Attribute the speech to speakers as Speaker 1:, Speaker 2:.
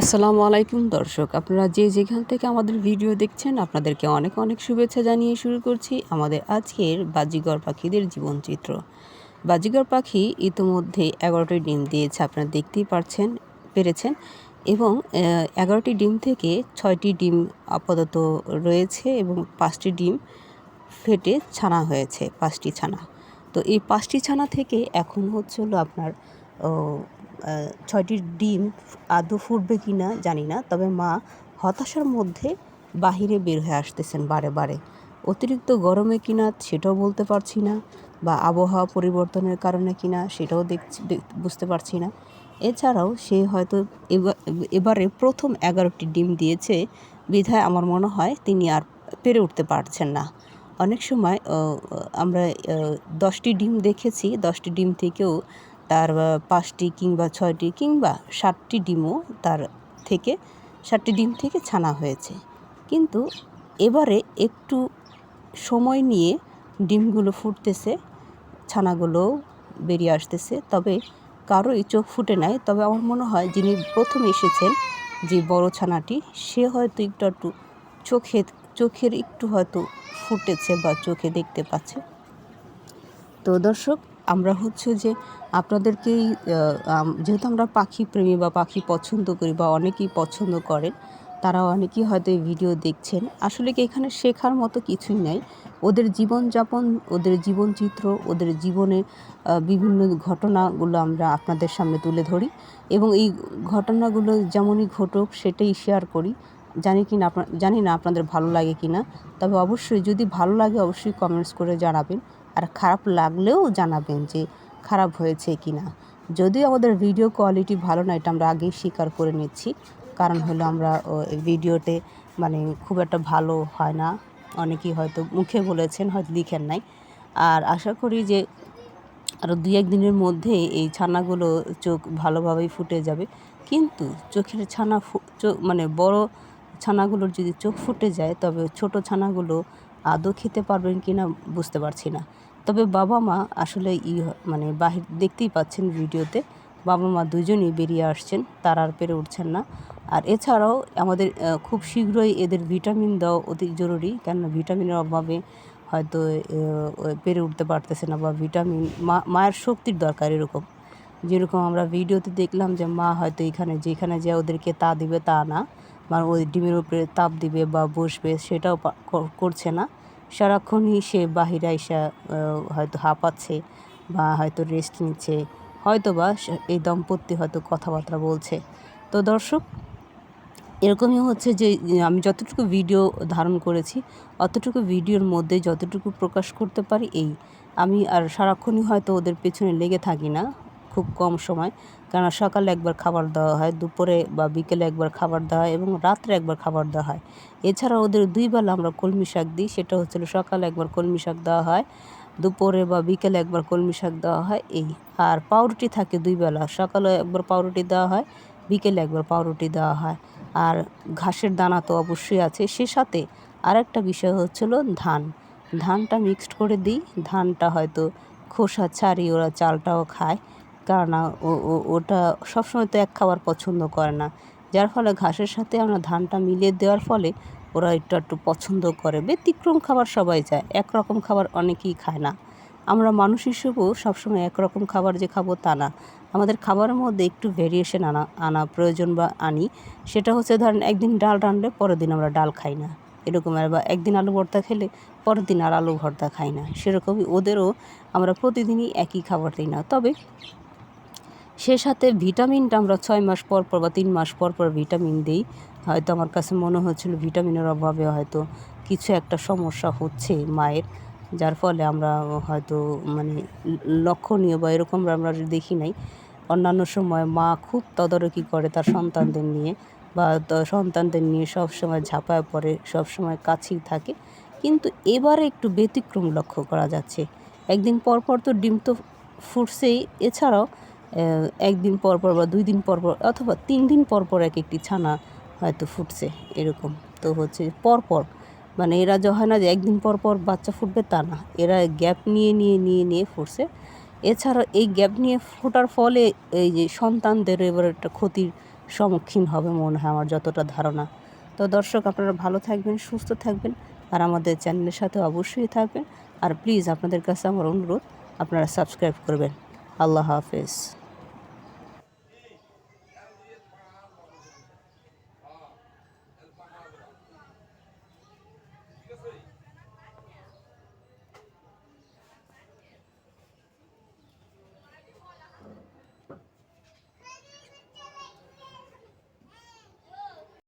Speaker 1: আসসালামু আলাইকুম দর্শক, আপনারা যে যেখান থেকে আমাদের ভিডিও দেখছেন, আপনাদেরকে অনেক অনেক শুভেচ্ছা জানিয়ে শুরু করছি আমাদের আজকের বাজিগর পাখিদের জীবনচিত্র। বাজিগর পাখি ইতোমধ্যে এগারোটি ডিম দিয়েছে, আপনারা দেখতেই পারছেন, পেরেছেন এবং এগারোটি ডিম থেকে ছয়টি ডিম আপাতত রয়েছে এবং পাঁচটি ডিম ফেটে ছানা হয়েছে, পাঁচটি ছানা। তো এই পাঁচটি ছানা থেকে এখন হচ্ছে হলো আপনার ছয়টি ডিম আদৌ ফুটবে কি না জানি না, তবে মা হতাশার মধ্যে বাহিরে বের হয়ে আসতেছেন বারে বারে। অতিরিক্ত গরমে কিনা সেটাও বলতে পারছি না, বা আবহাওয়া পরিবর্তনের কারণে কিনা সেটাও দেখছি বুঝতে পারছি না। এছাড়াও সে হয়তো এবারে প্রথম এগারোটি ডিম দিয়েছে, বিধায় আমার মনে হয় তিনি আর পেরে উঠতে পারছেন না। অনেক সময় আমরা দশটি ডিম দেখেছি, দশটি ডিম থেকেও তার পাঁচটি কিংবা ছয়টি কিংবা সাতটি ডিমও তার থেকে, সাতটি ডিম থেকে ছানা হয়েছে। কিন্তু এবারে একটু সময় নিয়ে ডিমগুলো ফুটতেছে ছানাগুলো বেরিয়ে আসতেছে। তবে কারোই চোখ ফুটে নাই। তবে আমার মনে হয় যিনি প্রথম এসেছেন, যে বড় ছানাটি, সে হয়তো একটু একটু চোখে, চোখের একটু হয়তো ফুটেছে বা চোখে দেখতে পাচ্ছে। তো দর্শক আমরা হচ্ছে যে আপনাদেরকেই যেহেতু আমরা পাখি প্রেমী বা পাখি পছন্দ করি বা অনেকেই পছন্দ করেন তারা অনেকেই হয়তো এই ভিডিও দেখছেন। আসলে কি এখানে শেখার মতো কিছুই নাই। ওদের জীবনযাপন, ওদের জীবনচিত্র, ওদের জীবনে বিভিন্ন ঘটনাগুলো আমরা আপনাদের সামনে তুলে ধরি এবং এই ঘটনাগুলো যেমনই ঘটুক সেটাই শেয়ার করি। জানি কি না, জানি না আপনাদের ভালো লাগে কি না তবে অবশ্যই যদি ভালো লাগে অবশ্যই কমেন্টস করে জানাবেন। আর খারাপ লাগলেও জানাবেন যে খারাপ হয়েছে কি না যদিও আমাদের ভিডিও কোয়ালিটি ভালো না, এটা আমরা আগেই স্বীকার করে নিচ্ছি। কারণ হলো আমরা ভিডিওতে মানে খুব একটা ভালো হয় না। অনেকেই হয়তো মুখে বলেছেন, হয়তো লিখেন নাই। আর আশা করি যে আরও দুই এক দিনের মধ্যে এই ছানাগুলো চোখ ভালোভাবেই ফুটে যাবে। কিন্তু চোখের ছানা চোখ মানে বড় ছানাগুলোর যদি চোখ ফুটে যায়, তবে ছোট ছানাগুলো আদৌ খেতে পারবেন কি না বুঝতে পারছি না। তবে বাবা মা আসলে ই মানে বাহির, দেখতেই পাচ্ছেন ভিডিওতে, বাবা মা দুজনেই বেরিয়ে আসছেন, তারা আর পেরে উঠছেন না। আর এছাড়াও আমাদের খুব শীঘ্রই এদের ভিটামিন দেওয়া অতি জরুরি, কেননা ভিটামিনের অভাবে হয়তো পেরে উঠতে পারতেছে না বা ভিটামিন, মা, মায়ের শক্তির দরকার এরকম। যেরকম আমরা ভিডিওতে দেখলাম যে মা হয়তো এখানে, যেখানে যে ওদেরকে তা দিবে তা না মানে ওই ডিমের উপরে তাপ দিবে বা বসবে, সেটাও করছে না। সারাক্ষণই সে বাহিরে আইসা হয়তো হাঁপাচ্ছে বা হয়তো রেস্ট নিচ্ছে হয়তো বা এই দম্পতি হয়তো কথাবার্তা বলছে। তো দর্শক, এরকমই হচ্ছে যে আমি যতটুকু ভিডিও ধারণ করেছি, অতটুকু ভিডিওর মধ্যে যতটুকু প্রকাশ করতে পারি এই। আমি আর সারাক্ষণই হয়তো ওদের পেছনে লেগে থাকি না। খুব কম সময়। কেননা সকালে একবার খাবার দেওয়া হয়, দুপুরে বা বিকেলে একবার খাবার দেওয়া হয় এবং রাত্রে একবার খাবার দেওয়া হয়। এছাড়া ওদের দুই বেলা আমরা কলমি শাক দিই, সেটা হচ্ছিল সকালে একবার কলমি শাক দেওয়া হয়, দুপুরে বা বিকেলে একবার কলমি শাক দেওয়া হয়, এই। আর পাউরুটি থাকে দুই বেলা, সকালে একবার পাউরুটি দেওয়া হয়, বিকেলে একবার পাউরুটি দেওয়া হয়। আর ঘাসের দানা তো অবশ্যই আছে। সে সাথে আরেকটা বিষয় হচ্ছিল ধান। ধানটা মিক্সড করে দিই, ধানটা হয়তো খোসা ছাড়িয়ে ওরা চালটাও খায়। কেননা ওটা সবসময় তো এক খাবার পছন্দ করে না। যার ফলে ঘাসের সাথে আমরা ধানটা মিলিয়ে দেওয়ার ফলে ওরা একটু একটু পছন্দ করে। ব্যতিক্রম খাবার সবাই চায়, একরকম খাবার অনেকেই খায় না। আমরা মানুষ হিসেবেও সবসময় একরকম খাবার যে খাব তা না। আমাদের খাবারের মধ্যে একটু ভেরিয়েশন আনা আনা প্রয়োজন বা আনি, সেটা হচ্ছে ধরেন একদিন ডাল রানলে পরের দিন আমরা ডাল খাই না। এরকম আর বা একদিন আলু ভর্তা খেলে পরের দিন আর আলু ভর্তা খাই না। সেরকমই ওদেরও আমরা প্রতিদিনই একই খাবার দিই না। তবে সে সাথে ভিটামিনটা আমরা ছয় মাস পর পর বা তিন মাস পর পর ভিটামিন দিই। হয়তো আমার কাছে মনে হচ্ছিল ভিটামিনের অভাবে হয়তো কিছু একটা সমস্যা হচ্ছে মায়ের, যার ফলে আমরা হয়তো মানে লক্ষণীয় বা এরকম আমরা দেখি নাই, অন্যান্য সময় মা খুব তদারকি করে তার সন্তানদের নিয়ে বা সন্তানদের নিয়ে সব সময় ঝাঁপায় পড়ে, সব সময় কাছেই থাকে। কিন্তু এবারে একটু ব্যতিক্রম লক্ষ্য করা যাচ্ছে। একদিন পর পর তো ডিম তো ফুটছেই। এছাড়াও একদিন পর পর বা দুই দিন পর পর অথবা তিন দিন পর পর এক একটি ছানা হয়তো ফুটছে এরকম। তো হচ্ছে পর পর মানে এরা যে হয় না যে একদিন পর পর বাচ্চা ফুটবে তা না। এরা গ্যাপ নিয়ে নিয়ে নিয়ে নিয়ে ফুটছে। এছাড়া এই গ্যাপ নিয়ে ফোটার ফলে এই যে সন্তানদের এবার একটা ক্ষতির সম্মুখীন হবে মনে হয় আমার যতটা ধারণা। তো দর্শক, আপনারা ভালো থাকবেন, সুস্থ থাকবেন আর আমাদের চ্যানেলের সাথে অবশ্যই থাকবেন। আর প্লিজ আপনাদের কাছে আমার অনুরোধ, আপনারা সাবস্ক্রাইব করবেন। আল্লাহ হাফেজ।